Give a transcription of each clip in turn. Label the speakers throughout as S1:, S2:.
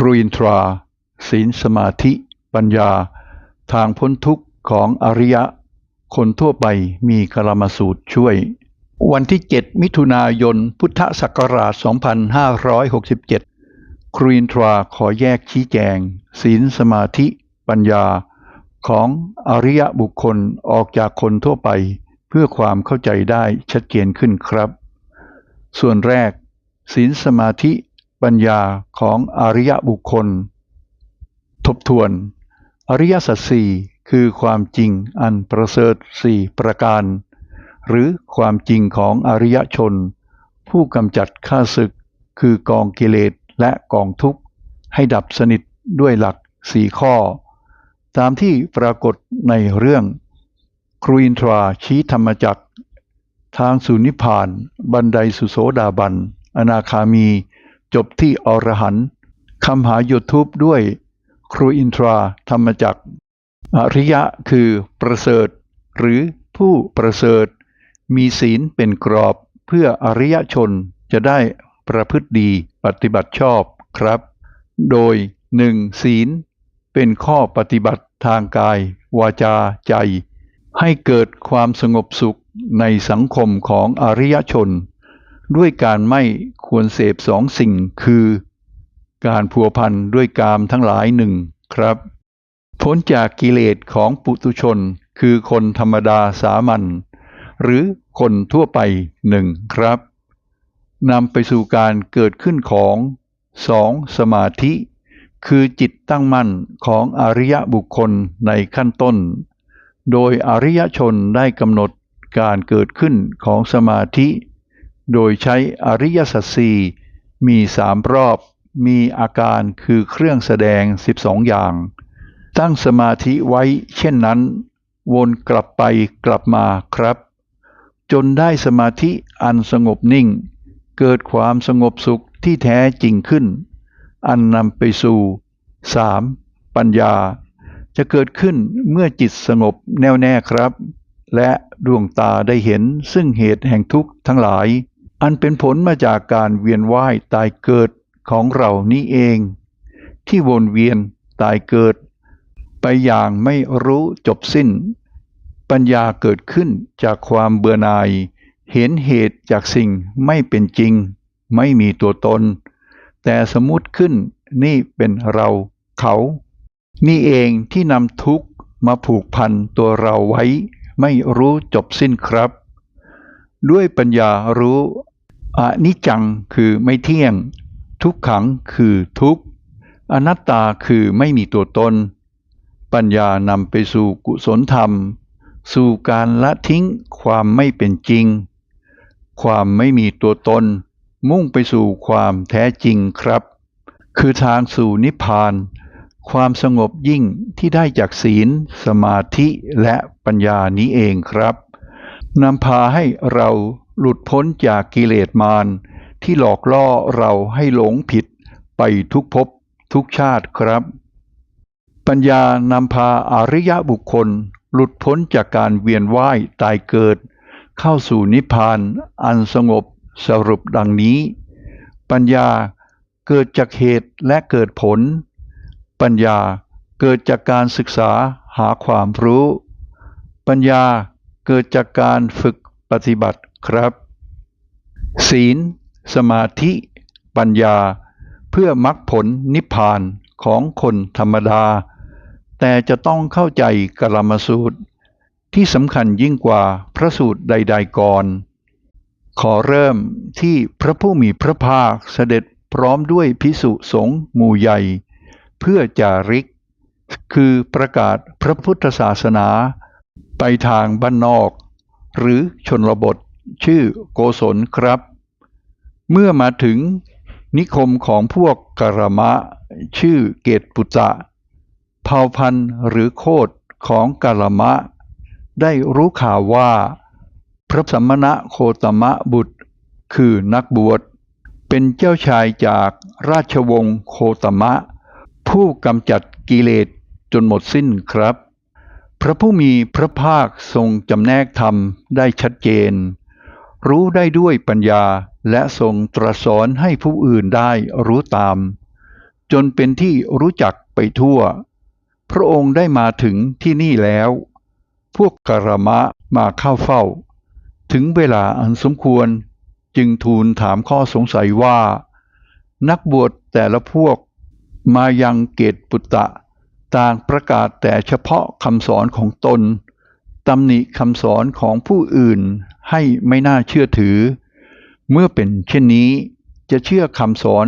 S1: ครูอินทรา ศีลสมาธิ ปัญญา ทางพ้นทุกข์ของอริยะ คนทั่วไปมีกลมาสูตรช่วย วันที่ 7 มิถุนายน พุทธศักราช 2567 ครูอินทราขอแยกชี้แจง ศีลสมาธิ ปัญญา ของอริยะบุคคลออกจากคนทั่วไป เพื่อความเข้าใจได้ชัดเจนขึ้นครับ ส่วนแรกศีลสมาธิ ปัญญาของอริยบุคคล ทบทวน อริยสัจสี่คือความจริงอันประเสริฐสี่ประการ หรือความจริงของอริยชน ผู้กำจัดข้าศึก คือกองกิเลสและกองทุกข์ ให้ดับสนิทด้วยหลักสี่ข้อ ตามที่ปรากฏในเรื่อง ครูอินทราชี้ธรรมจักทางสู่นิพพาน บันไดสุโสดาบัน อนาคามี จบที่อรหันต์คำหายูทูบด้วยครูอินทราธรรมจักรอริยะคือประเสริฐ หรือผู้ประเสริฐ มีศีลเป็นกรอบเพื่ออริยชนจะได้ประพฤติดีปฏิบัติชอบครับ โดยหนึ่งศีล เป็นข้อปฏิบัติทางกาย วาจาใจ ให้เกิดความสงบสุขในสังคมของอริยชน ด้วยการไม่ควรเสพสองสิ่งคือ การพัวพันด้วยกามทั้งหลายหนึ่งครับพ้นจากกิเลสของปุตุชนคือคนธรรมดาสามัญหรือคนทั่วไปหนึ่งครับนำไปสู่การเกิดขึ้นของสองสมาธิ คือจิตตั้งมั่นของอริยบุคคลในขั้นต้น โดยอริยชนได้กำหนดการเกิดขึ้นของสมาธิ โดยใช้อริยสัจสี่มีสามรอบ มีอาการคือเครื่องแสดง 12 อย่าง ตั้งสมาธิไว้เช่นนั้น วนกลับไปกลับมาครับ จนได้สมาธิอันสงบนิ่ง เกิดความสงบสุขที่แท้จริงขึ้น อันนำไปสู่ 3. ปัญญา จะเกิดขึ้นเมื่อจิตสงบแน่วแน่ครับ และดวงตาได้เห็นซึ่งเหตุแห่งทุกข์ทั้งหลาย อันเป็นผลมาจากการเวียนว่ายตายเกิดของเรานี้เอง ที่วนเวียนตายเกิด ไปอย่างไม่รู้จบสิ้น ปัญญาเกิดขึ้นจากความเบื่อหน่าย เห็นเหตุจากสิ่งไม่เป็นจริง ไม่มีตัวตน แต่สมมติขึ้นนี่เป็นเราเขา นี่เองที่นำทุกข์มาผูกพันตัวเราไว้ ไม่รู้จบสิ้นครับ ด้วยปัญญารู้ อนิจจังคือไม่เที่ยง ทุกขังคือทุกอนัตตาคือไม่มีตัวตน ปัญญานำไปสู่กุศลธรรม สู่การละทิ้งความไม่เป็นจริง ความไม่มีตัวตน มุ่งไปสู่ความแท้จริงครับ คือทางสู่นิพพาน ความสงบยิ่งที่ได้จากศีล สมาธิและปัญญานี้เองครับนำพาให้เรา หลุดพ้นจากกิเลสมารที่หลอกล่อเราให้หลงผิดไปทุกภพทุกชาติครับ ปัญญานำพาอาริยบุคคลหลุดพ้นจากการเวียนว่ายตายเกิด เข้าสู่นิพพานอันสงบสรุปดังนี้ ปัญญาเกิดจากเหตุและเกิดผล ปัญญาเกิดจากการศึกษาหาความรู้ ปัญญาเกิดจากการฝึกปฏิบัติครับ ศีล สมาธิ ปัญญา เพื่อมรรคผลนิพพานของคนธรรมดา แต่จะต้องเข้าใจกลมสูตร ที่สำคัญยิ่งกว่าพระสูตรใด ๆก่อน ขอเริ่มที่พระผู้มีพระภาคเสด็จพร้อมด้วยพิสุสงฆ์หมู่ใหญ่ เพื่อจาริก คือประกาศพระพุทธศาสนา ไปทางบ้านนอก หรือชนบท ชื่อโกศลครับ เมื่อมาถึงนิคมของพวกกรมะ ชื่อเกตปุตะเผ่าพันธุ์หรือโคดของกรมะ ได้รู้ข่าวว่า พระสัมมณะโคตมะบุตร คือนักบวช เป็นเจ้าชายจากราชวงศ์โคตมะ ผู้กำจัดกิเลสจนหมดสิ้นครับ พระผู้มีพระภาคทรงจำแนกธรรมได้ชัดเจน รู้ได้ด้วยปัญญาและทรงตรัสสอนให้ผู้อื่นได้รู้ตาม จนเป็นที่รู้จักไปทั่ว พระองค์ได้มาถึงที่นี่แล้ว พวกกรมะมาเข้าเฝ้า ถึงเวลาอันสมควรจึงทูลถามข้อสงสัยว่า นักบวชแต่ละพวกมายังเกตปุตตะ ต่างประกาศแต่เฉพาะคำสอนของตน ตำหนิคำสอนของผู้อื่นให้ไม่น่าเชื่อถือ เมื่อเป็นเช่นนี้จะเชื่อคำสอน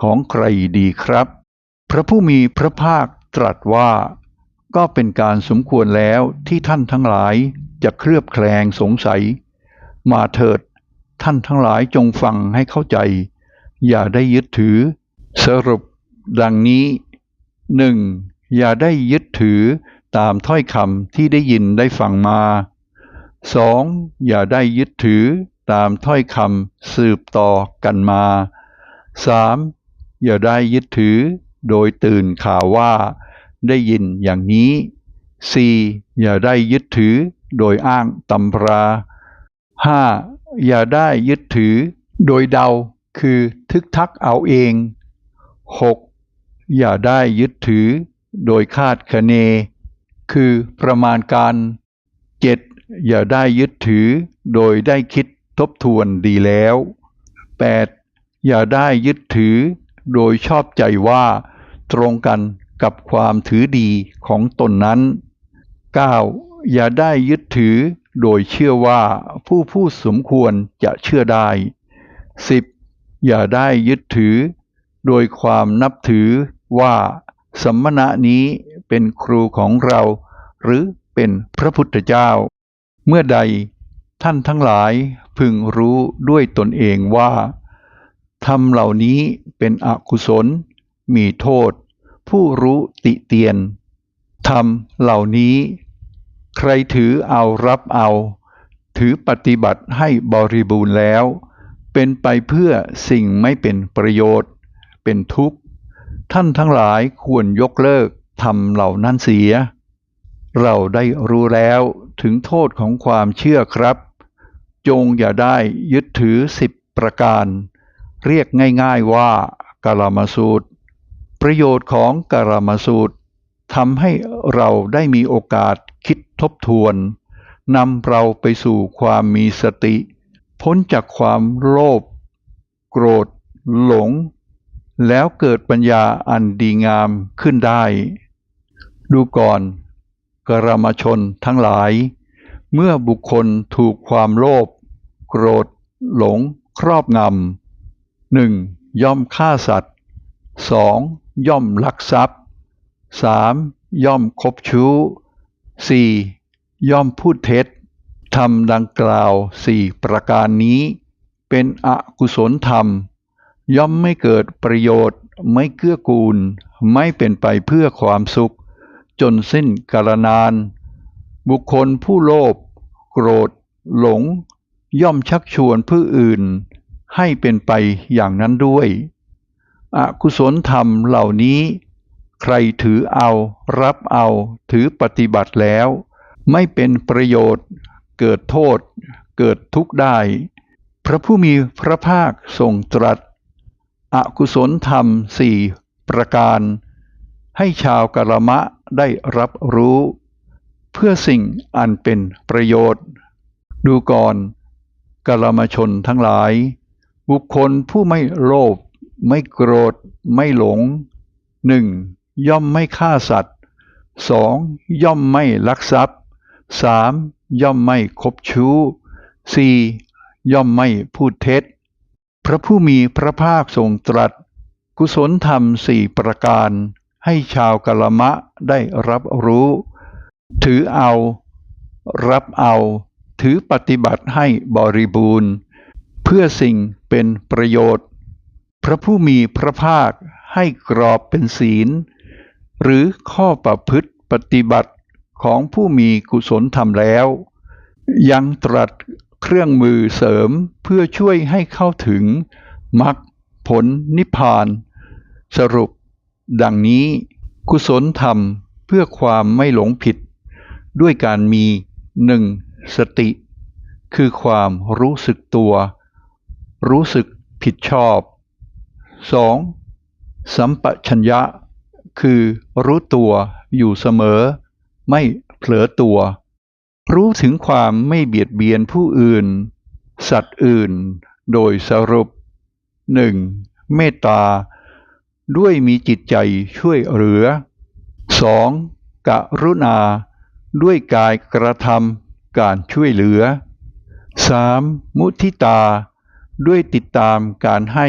S1: ของใครดีครับ พระผู้มีพระภาคตรัสว่า ก็เป็นการสมควรแล้วที่ท่านทั้งหลายจะเคลือบแคลงสงสัย มาเถิดท่านทั้งหลายจงฟังให้เข้าใจ อย่าได้ยึดถือ สรุปดังนี้หนึ่งอย่าได้ยึดถือ ตามถ้อยคำที่ได้ยินได้ฟังมา 2. อย่าได้ยึดถือตามถ้อยคำสืบต่อกันมา 3. อย่าได้ยึดถือโดยตื่นข่าวว่า ได้ยินอย่างนี้ 4. อย่าได้ยึดถือโดยอ้างตำรา 5. อย่าได้ยึดถือโดยเดาคือทึกทักเอาเอง 6. อย่าได้ยึดถือโดยคาดคะเน คือประมาณการ 7. อย่าได้ยึดถือโดยได้คิดทบทวนดีแล้ว 8. อย่าได้ยึดถือโดยชอบใจว่า ตรงกันกับความถือดีของตนนั้น 9. อย่าได้ยึดถือโดยเชื่อว่าผู้ผู้สมควรจะเชื่อได้ 10. อย่าได้ยึดถือ โดยความนับถือว่าสัมมณะนี้ เป็นครูของเรา หรือเป็นพระพุทธเจ้า เมื่อใดท่านทั้งหลายพึงรู้ด้วยตนเองว่าธรรมเหล่านี้เป็นอกุศล มีโทษ ผู้รู้ติเตียนธรรมเหล่านี้ ใครถือเอารับเอา ถือปฏิบัติให้บริบูรณ์แล้ว เป็นไปเพื่อสิ่งไม่เป็นประโยชน์ เป็นทุกข์ ท่านทั้งหลายควรยกเลิก ทำเหล่านั้นเสีย เราได้รู้แล้วถึงโทษของความเชื่อครับ จงอย่าได้ยึดถือสิบประการ เรียกง่ายๆว่ากาลามาสูตร ประโยชน์ของกาลามาสูตรทำให้เราได้มีโอกาสคิดทบทวนนำเราไปสู่ความมีสติ พ้นจากความโลภโกรธ หลง แล้วเกิดปัญญาอันดีงามขึ้นได้ ดูก่อนกรมชนทั้งหลาย เมื่อบุคคลถูกความโลภโกรธ หลง ครอบงำหนึ่งย่อมฆ่าสัตว์สองย่อมลักทรัพย์สามย่อมคบชู้สี่ย่อมพูดเท็จทำดังกล่าวสี่ประการนี้ เป็นอกุศลธรรม ย่อมไม่เกิดประโยชน์ไม่เกื้อกูล ไม่เป็นไปเพื่อความสุข จนสิ้นกาลนาน บุคคลผู้โลภโกรธ หลง ย่อมชักชวนผู้อื่น ให้เป็นไปอย่างนั้นด้วยอกุศลธรรมเหล่านี้ ใครถือเอารับเอาถือปฏิบัติแล้ว ไม่เป็นประโยชน์ เกิดโทษ เกิดทุกข์ได้ พระผู้มีพระภาคทรงตรัสอกุศลธรรมสี่ประการ ให้ชาวกะละมะ ได้รับรู้ เพื่อสิ่งอันเป็นประโยชน์ ดูก่อนกละมชนทั้งหลาย บุคคลผู้ไม่โลภไม่โกรธ ไม่หลงหนึ่งย่อมไม่ฆ่าสัตว์สองย่อมไม่ลักทรัพย์สามย่อมไม่คบชู้สี่ย่อมไม่พูดเท็จ พระผู้มีพระภาคทรงตรัส กุศลธรรมสี่ประการ ให้ชาวกะละมะได้รับรู้ ถือเอา รับเอา ถือปฏิบัติให้บริบูรณ์ เพื่อสิ่งเป็นประโยชน์ พระผู้มีพระภาคให้กรอบเป็นศีล หรือข้อประพฤติปฏิบัติของผู้มีกุศลธรรมแล้ว ยังตรัสเครื่องมือเสริมเพื่อช่วยให้เข้าถึงมรรคผลนิพพาน สรุป ดังนี้กุศลธรรมเพื่อความไม่หลงผิด ด้วยการมีหนึ่งสติ คือความรู้สึกตัว รู้สึกผิดชอบ 2. สัมปชัญญะ คือรู้ตัวอยู่เสมอ ไม่เผลอตัว รู้ถึงความไม่เบียดเบียนผู้อื่น สัตว์อื่น โดยสรุป 1. เมตตา ด้วยมีจิตใจช่วยเหลือ 2. กรุณา ด้วยกายกระทำการช่วยเหลือ 3. มุทิตา ด้วยติดตามการให้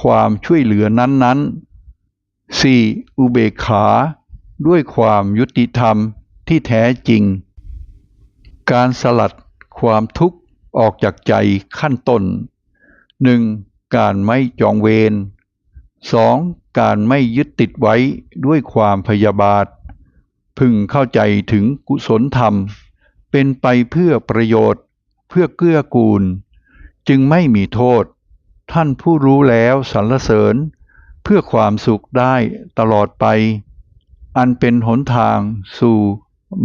S1: ความช่วยเหลือนั้นๆ 4. อุเบกขา ด้วยความยุติธรรมที่แท้จริง การสลัดความทุกข์ออกจากใจขั้นต้น 1. การไม่จองเวร 2. การไม่ยึดติดไว้ด้วยความพยาบาท พึงเข้าใจถึงกุศลธรรม เป็นไปเพื่อประโยชน์ เพื่อเกื้อกูล จึงไม่มีโทษ ท่านผู้รู้แล้วสรรเสริญ เพื่อความสุขได้ตลอดไป อันเป็นหนทางสู่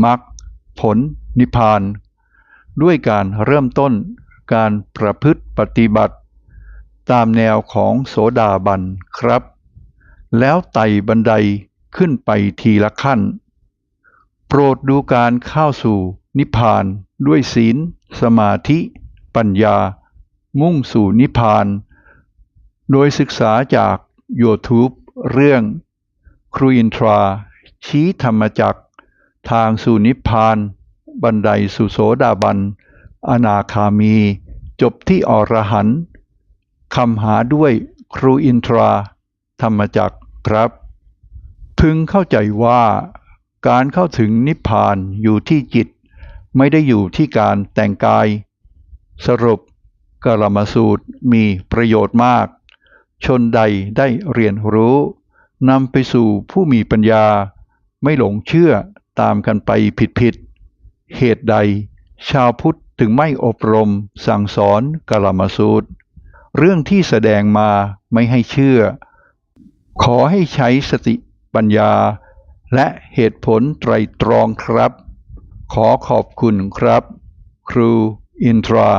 S1: มรรคผลนิพพาน ด้วยการเริ่มต้นการประพฤติปฏิบัติ ตามแนวของโสดาบันครับ แล้วไต่บันไดขึ้นไปทีละขั้น โปรดดูการเข้าสู่นิพพานด้วยศีล สมาธิ ปัญญา มุ่งสู่นิพพาน โดยศึกษาจาก YouTube เรื่อง ครูอินทรา ชี้ธรรมจักทางสู่นิพพาน บันไดสู่โสดาบัน อนาคามี จบที่อรหันต์ คำหาด้วยครูอินทรา ธรรมจักครับ พึงเข้าใจว่าการเข้าถึงนิพพานอยู่ที่จิต ไม่ได้อยู่ที่การแต่งกาย สรุปกลมสูตรมีประโยชน์มาก ชนใดได้เรียนรู้นำไปสู่ผู้มีปัญญา ไม่หลงเชื่อตามกันไปผิดๆเหตุใด ชาวพุทธถึงไม่อบรมสั่งสอนกลมสูตร เรื่องที่แสดงมาไม่ให้เชื่อ ขอให้ใช้สติปัญญา และเหตุผลไตรตรองครับ ขอขอบคุณครับ ครูอินทรา